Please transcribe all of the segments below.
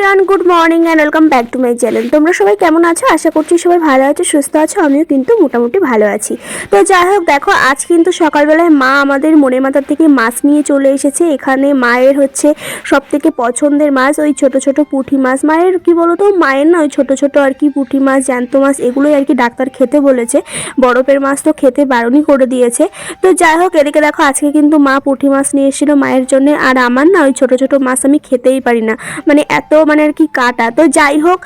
Everyone good morning and welcome back to my channel তোমরা সবাই কেমন আছো? আশা করছি সবাই ভালো আছো, সুস্থ আছো, আমিও কিন্তু মোটামুটি ভালো আছি। তো যাই হোক, দেখো, আজ কিন্তু সকালবেলায় মা আমাদের মনে মাথার থেকে মাছ নিয়ে চলে এসেছে। এখানে মায়ের হচ্ছে সব থেকে পছন্দের মাছ, ওই ছোট ছোট পুঁটি মাছ। মায়ের কি বলতো? মায়ের না ওই ছোট ছোট আর কি পুঁটি মাছ, জ্যান্ত মাছ, এগুলোই আর কি ডাক্তার খেতে বলেছে। বরফের মাছ তো খেতে বারণই করে দিয়েছে। তো যাই হোক, এদিকে দেখো, আজকে কিন্তু মা পুঁটি মাছ নিয়ে এসেছিল মায়ের জন্য। আর আমার না ওই ছোট ছোট মাছ আমি খেতেই পারি না। মানে এত মানে আর কি কাটা। তো যাই হোক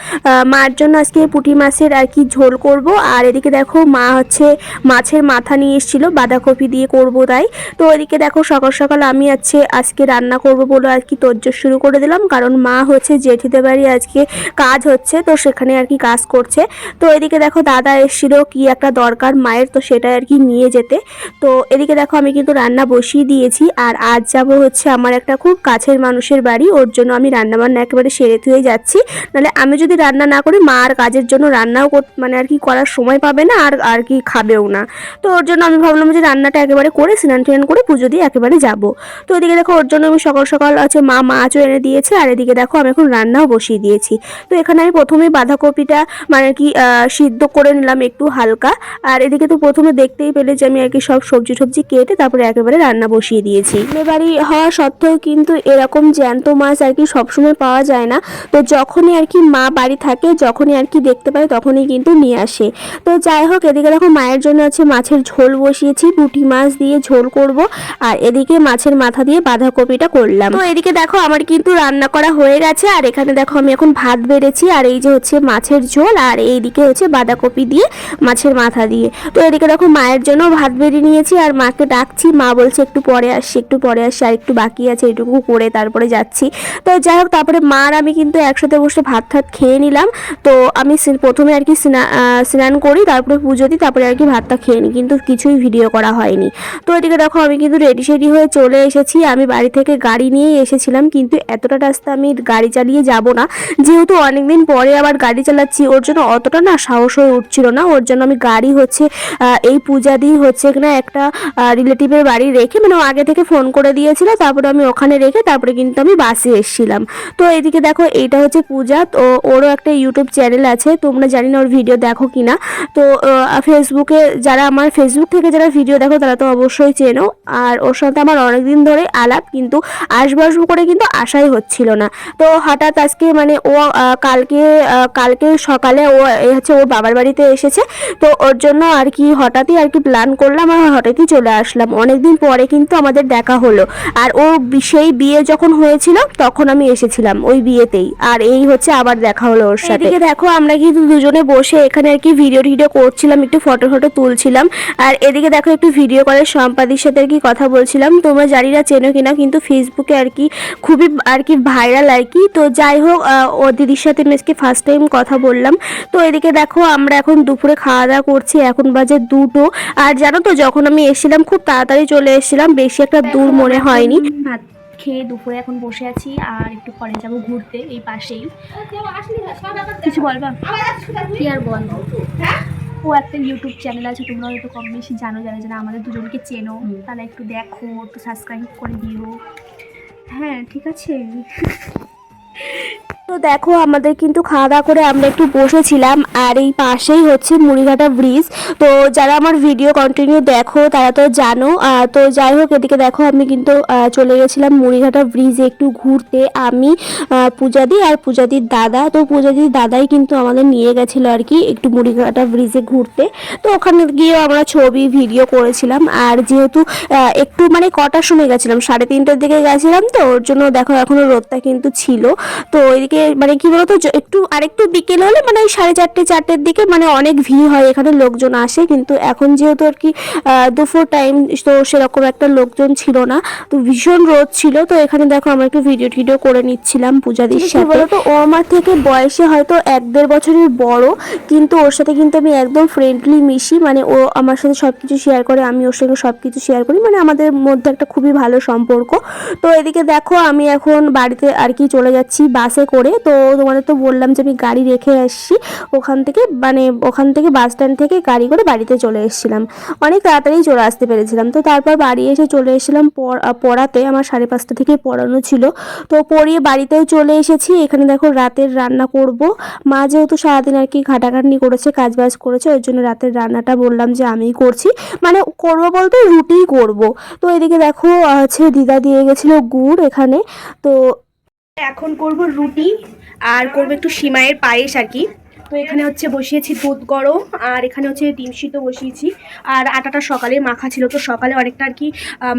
মার জন্য আজকে পুঁটি মাছের আর কি ঝোল করব। আর এদিকে দেখো মা হচ্ছে মাছের মাথা নিয়ে এসেছিল, বাঁধাকপি দিয়ে করব তাই। তো এদিকে দেখো সকাল সকাল আমি আছে আজকে রান্না করব বলে আর কি তোজ্জোর শুরু করে দিলাম, কারণ মা হচ্ছে জেঠিদের বাড়ি আজকে কাজ হচ্ছে, তো সেখানে আর কি কাজ করছে। তো এদিকে দেখো দাদা এসেছিল কি একটা দরকার মায়ের, তো সেটা আর কি নিয়ে যেতে। তো এদিকে দেখো আমি কিন্তু রান্না বসিয়ে দিয়েছি, আর আজ যাব হচ্ছে আমার একটা খুব কাছের মানুষের বাড়ি, ওর জন্য আমি রান্নাবান্না একেবারে সেরে থুয়ে যাচ্ছি। নাহলে আমি যদি রান্না না করি, মা আর কাজের জন্য রান্নাও মানে আর কি করার সময় পাবে না, আর আর কি খাবেও না। তো ওর জন্য আমি ভাবলাম যে রান্নাটা একেবারে করে স্নান টান করে পুজো দিয়ে একেবারে যাব। তো এদিকে দেখো ওর জন্য আমি সকাল সকাল আছে মা মাছও এনে দিয়েছে, আর এদিকে দেখো আমি এখন রান্নাও বসিয়ে দিয়েছি। তো এখানে আমি প্রথমে বাঁধাকপিটা মানে কি সিদ্ধ করে নিলাম একটু হালকা। আর এদিকে তো প্রথমে দেখতেই পেলে যে আমি আর কি সব সবজি টবজি কেটে তারপরে একেবারে রান্না বসিয়ে দিয়েছি। বাড়ি হওয়া সত্ত্বেও কিন্তু এরকম জ্যান্ত মাছ আর কি সবসময় পাওয়া যায় না। তো যখনই আর কি মা বাড়ি থাকে, যখনই আর কি দেখতে পাই তখনই কিন্তু নিয়ে আসে। তো যাই হোক, এদিকে দেখো মায়ের জন্য আছে মাছের ঝোল বসিয়েছি, পুঁটি মাছ দিয়ে ঝোল করব, আর এদিকে মাছের মাথা দিয়ে বাঁধাকপিটা করলাম। তো এদিকে দেখো আমার কিন্তু রান্না করা হয়ে গেছে, আর এখানে দেখো আমি এখন ভাত বেড়েছি, আর এই যে হচ্ছে মাছের ঝোল, আর এইদিকে হচ্ছে বাঁধাকপি দিয়ে মাছের মাথা দিয়ে। তো এদিকে দেখো মায়ের জন্য ভাত বেড়ে নিয়েছি, আর মাকে ডাকছি, মা বলছে একটু পরে আসছি, একটু পরে আসছি, আর একটু বাকি আছে এটুকু করে তারপরে যাচ্ছি। তো যাই হোক, তারপরে মা আর আমি কিন্তু একসাথে বসে ভাত টাত খেয়ে নিলাম। তো আমি প্রথমে আর কি স্না- স্নান করি, তারপরে পুজো দিই, তারপরে আর কি ভাতটা খেয়ে নিই, কিন্তু কিছুই ভিডিও করা হয়নি। তো এদিকে দেখো আমি কিন্তু রেডি সেডি হয়ে চলে এসেছি। আমি বাড়ি থেকে গাড়ি নিয়েই এসেছিলাম, কিন্তু এতটা রাস্তা আমি গাড়ি চালিয়ে যাব না। যেহেতু অনেকদিন পরে আবার গাড়ি চালাচ্ছি, ওর জন্য অতটা না সাহস হয়ে উঠছিল না। ওর জন্য আমি গাড়ি হচ্ছে এই পূজা দিয়ে হচ্ছে কিনা একটা রিলেটিভের বাড়ি রেখে মানে আগে থেকে ফোন করে দিয়েছিল, তারপরে আমি ওখানে রেখে, তারপরে কিন্তু আমি বাসে এসেছিলাম। তো এদিকে দেখো এইটা হচ্ছে পূজা। তো ওরও একটা ইউটিউব চ্যানেল আছে, তোমরা জানি না ওর ভিডিও দেখো কিনা। তো ফেসবুকে যারা আমার ফেসবুক থেকে যারা ভিডিও দেখো, তারা তো অবশ্যই চেনো। আর ওর সাথে আমার অনেকদিন ধরে আলাপ, কিন্তু আসব আসব করে কিন্তু আশাই হচ্ছিল না। তো হঠাৎ আজকে মানে ও কালকে কালকে সকালে ও হচ্ছে ওর বাবার বাড়িতে এসেছে। তো ওর জন্য আর কি হঠাৎই আর কি প্ল্যান করলাম আর হঠাৎই চলে আসলাম। অনেকদিন পরে কিন্তু আমাদের দেখা হলো। আর ও সেই বিয়ে যখন হয়েছিল, তখন আমি এসেছিলাম ওই বিয়েতেই আর এই হচ্ছে আবার দেখা হলো ওর সাথে। এদিকে দেখো আমরা কিন্তু দুজনে বসে এখানে আর কি ভিডিও টিডিও করছিলাম একটু ফটো ফটো তুলছিলাম। আর এদিকে দেখো একটু ভিডিও করে সম্পাদির সাথে আর কি কথা বলছিলাম। তোমরা জানি না চেনো কিনা কিন্তু ফেসবুকে আর কি খুবই আর কি ভাইরাল আর কি। তো যাই হোক ও দিদির সাথে আজকে ফার্স্ট টাইম কথা বললাম। তো এদিকে দেখো আমরা এখন দুপুরে খাওয়া দাওয়া করছি এখন বাজে দুটো। আর জানো তো যখন আমি এসেছিলাম খুব তাড়াতাড়ি চলে এসেছিলাম বেশি একটা দূর মনে হয়নি। ভাত খেয়ে দুপুরে এখন বসে আছি আর একটু পরে যাব ঘুরতে এই পাশেই। কিছু বলবা কি আর বলব ও একটা ইউটিউব চ্যানেল আছে তোমরা হয়তো কম বেশি জানো যারা যারা আমাদের দুজনকে চেনো তারা একটু দেখো একটু সাবস্ক্রাইব করে দিও। হ্যাঁ ঠিক আছে। তো দেখো, আমাদের কিন্তু খাওয়া দাওয়া করে আমরা একটু বসেছিলাম, আর এই পাশেই হচ্ছে মুড়িঘাটা ব্রিজ। তো যারা আমার ভিডিও কন্টিনিউ দেখো, তারা তো জানো। তো যাই হোক, এদিকে দেখো, আমি কিন্তু চলে গেছিলাম মুড়িঘাটা ব্রিজে একটু ঘুরতে। আমি পূজাদি আর পূজাদির দাদা। তো পূজাদির দাদাই কিন্তু আমাদের নিয়ে গেছিল আর কি একটু মুড়িঘাটা ব্রিজে ঘুরতে। তো ওখানে গিয়েও আমরা ছবি ভিডিও করেছিলাম। আর যেহেতু একটু মানে কটার সময় গেছিলাম? সাড়ে তিনটার দিকে গেছিলাম তো, ওর জন্য দেখো এখনও রোদটা কিন্তু ছিল। তো এদিকে মানে কি বলতো একটু আরেকটু বিকেল হলে মানে ওই সাড়ে চারটে চারটের দিকে মানে অনেক ভিড় হয় এখানে লোকজন আসে কিন্তু এখন যেহেতু আর কি দুপুর টাইম তো সেরকম একটা লোকজন ছিল না তো ভীষণ রোদ ছিল তো এখানে দেখো আমরা একটু ভিডিও টিডিও করে নিচ্ছিলাম পূজাদির সাথে। বলতো ও আমার থেকে বয়সে হয়তো এক দেড় বছরের বড় কিন্তু ওর সাথে কিন্তু আমি একদম ফ্রেন্ডলি মিশি মানে ও আমার সাথে সব কিছু শেয়ার করে আমি ওর সঙ্গে সব কিছু শেয়ার করি মানে আমাদের মধ্যে একটা খুবই ভালো সম্পর্ক। তো এদিকে দেখো আমি এখন বাড়িতে আর কি চলে যাচ্ছি বাসে করে করে, তো তোমাদের তো বললাম যে আমি গাড়ি রেখে আসছি। ওখান থেকে মানে ওখান থেকে বাস স্ট্যান্ড থেকে গাড়ি করে বাড়িতে চলে এসেছিলাম। অনেক তাড়াতাড়ি চলে আসতে পেরেছিলাম। তো তারপর বাড়ি এসে চলে এসেছিলাম পড়- পড়াতে। আমার সাড়ে পাঁচটা থেকে পড়ানো ছিল। তো পড়িয়ে বাড়িতেও চলে এসেছি। এখানে দেখো রাতের রান্না করব। মা যেহেতু সারাদিন আর কি ঘাটাঘাটনি করেছে, কাজবাজ করেছে, ওই জন্য রাতের রান্নাটা বললাম যে আমিই করছি। মানে করব বলতে রুটিই করব। তো এদিকে দেখো হচ্ছে দিদা দিয়ে গেছিল গুড় এখানে। তো এখন করব রুটি আর করব একটু সিমাইয়ের পায়েস আর কি। তো এখানে হচ্ছে বসিয়েছি দুধ গরম আর এখানে হচ্ছে ডিম সিদ্ধ বসিয়েছি। আর আটাটা সকালে মাখা ছিল তো সকালে অনেকটা আর কি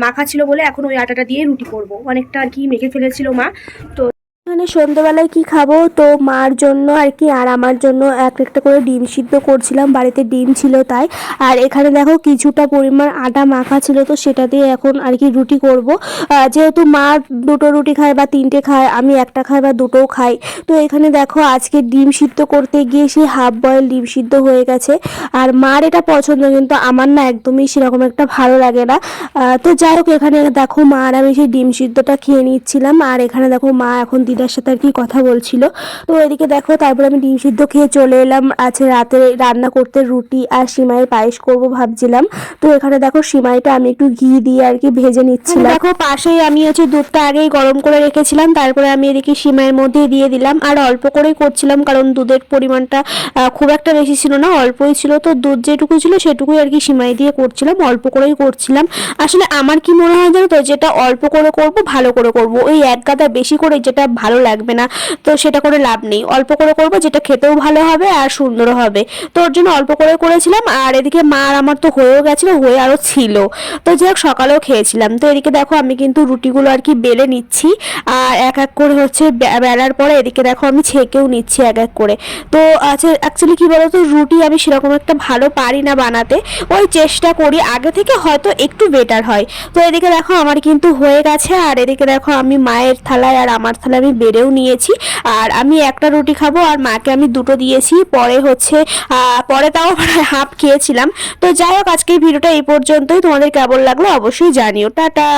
মাখা ছিল বলে এখন ওই আটাটা দিয়ে রুটি করব। অনেকটা আর কি মেখে ফেলেছিল মা। তো এখানে সন্ধ্যেবেলায় কি খাব? তো মার জন্য আর কি, আর আমার জন্য এক একটা করে ডিম সিদ্ধ করছিলাম, বাড়িতে ডিম ছিল তাই। আর এখানে দেখো কিছুটা পরিমাণ আটা মাখা ছিল, তো সেটা দিয়ে এখন আর কি রুটি করব। যেহেতু মা দুটো রুটি খায় বা তিনটে খায়, আমি একটা খাই বা দুটোও খাই। তো এখানে দেখো আজকে ডিম সিদ্ধ করতে গিয়ে সেই হাফ বয়েল ডিম সিদ্ধ হয়ে গেছে। আর মার এটা পছন্দ, কিন্তু আমার না একদমই সেরকম একটা ভালো লাগে না। তো যাই হোক, এখানে দেখো মা আর আমি সেই ডিম সিদ্ধটা খেয়ে নিচ্ছিলাম। আর এখানে দেখো মা এখন দিদার সাথে আর কি কথা বলছিল। তো এদিকে দেখো, তারপরে আমি ডিম সিদ্ধ খেয়ে চলে এলাম। আছে রাতে রান্না করতে রুটি আর সিমাই পায়েস করব ভাবছিলাম। তো এখানে দেখো, সিমাইটা আমি একটু ঘি দিয়ে আর কি ভেজে নিচ্ছিলাম। দেখো, পাশেই আমি হচ্ছে দুধটা আগেই গরম করে রেখেছিলাম। তারপরে আমি এদিকে সিমাইয়ের মধ্যে দিয়ে দিলাম। আর অল্প করেই করছিলাম, কারণ দুধের পরিমাণটা খুব একটা বেশি ছিল না, অল্পই ছিল। তো দুধ যেটুকু ছিল, সেটুকুই আর কি সিমাই দিয়ে করছিলাম, অল্প করেই করছিলাম। আসলে আমার কি মনে হয় জানো তো, যেটা অল্প করে করব, ভালো করে করব। ওই এক গাদা বেশি করে যেটা ভালো লাগবে না, তো সেটা করে লাভ নেই। অল্প করে করব, যেটা খেতেও ভালো হবে আর সুন্দর হবে। তো ওর জন্য অল্প করে করেছিলাম, আর এদিকে মা আর আমার তো হয়েও গেছিল, হয়ে আরও ছিল। তো যাই হোক, সকালেও খেয়েছিলাম। তো এদিকে দেখো, আমি কিন্তু রুটিগুলো আর কি বেলে নিচ্ছি, আর এক এক করে হচ্ছে বেলার পরে এদিকে দেখো, আমি ছেঁকেও নিচ্ছি এক এক করে। তো আছে অ্যাকচুয়ালি কী বলতো, রুটি আমি সেরকম একটা ভালো পারি না বানাতে। ওই চেষ্টা করি, আগে থেকে হয়তো একটু বেটার হয়। তো এদিকে দেখো, আমার কিন্তু হয়ে গেছে, আর এদিকে দেখো, আমি মায়ের থালায় আর আমার থালায় আমি বেড়েও নিয়েছি। আর আমি একটা রুটি খাব আর মাকে আমি দুটো দিয়েছি। পরে হচ্ছে পরে তাও হাফ খেয়েছিলাম। তো যাই হোক, আজকের ভিডিওটা এই পর্যন্তই। তোমাদের কেমন লাগল অবশ্যই জানিও। টাটা!